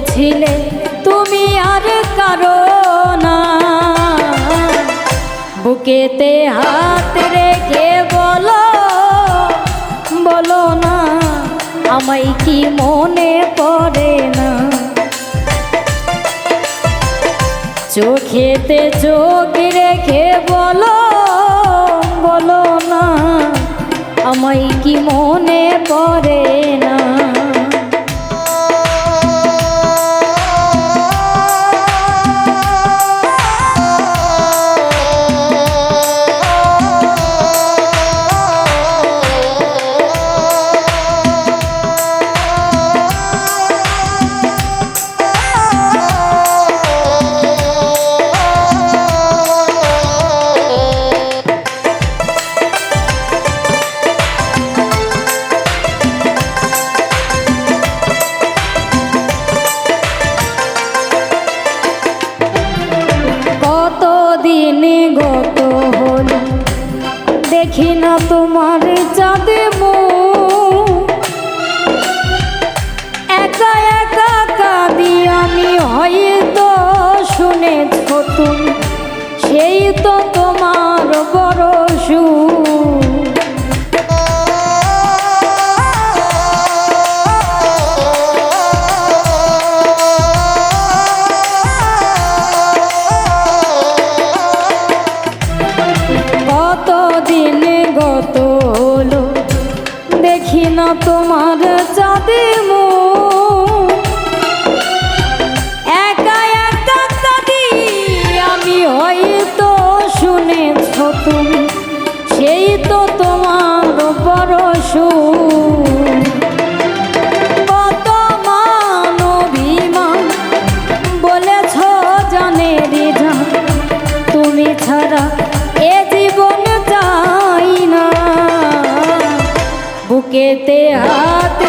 বলেছিলে তুমি আর কারও না। বুকেতে হাত রেখে বলো বলো না, আমায় কি মনে পড়ে না? চোখেতে চোখ রেখে বলো বলো না, আমায় কি মনে পড়ে না? দিন গত হল। দেখি না তোমার চাঁদে তোমার চাঁদে মুখ একা একা চাঁদি আমি হয়তো শুনেছ তুমি সেই তো তোমার বড়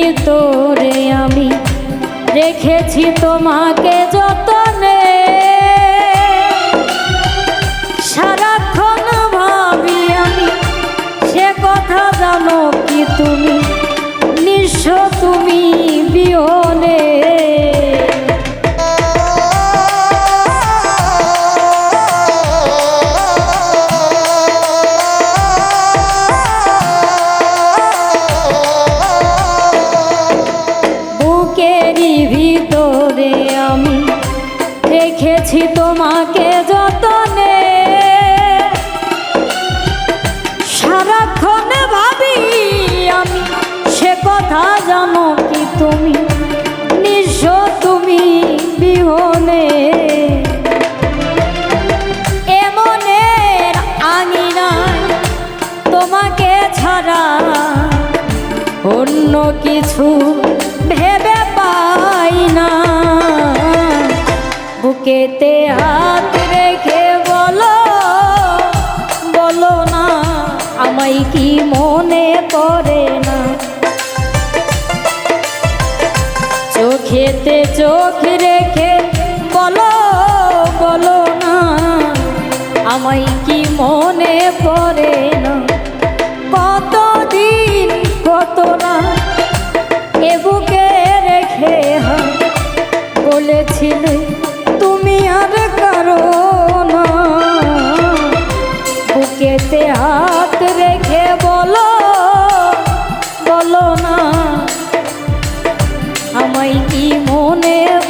ভিতরে আমি রেখেছি তোমাকে যতনে। রেখেছি তোমাকে যতনে। সারাক্ষণ ভাবি আমি সে কথা জানো কি তুমি? নিঃস্ব তুমি বিহনে। এমনের আঙিনায় তোমাকে ছাড়া। অন্য কিছু বুকেতে হাত রেখে বলো বলো না, আমায় কি মনে পড়ে না? চোখেতে চোখ রেখে বলো বলো না, আমায় কি মনে পড়ে না? কতদিন কত না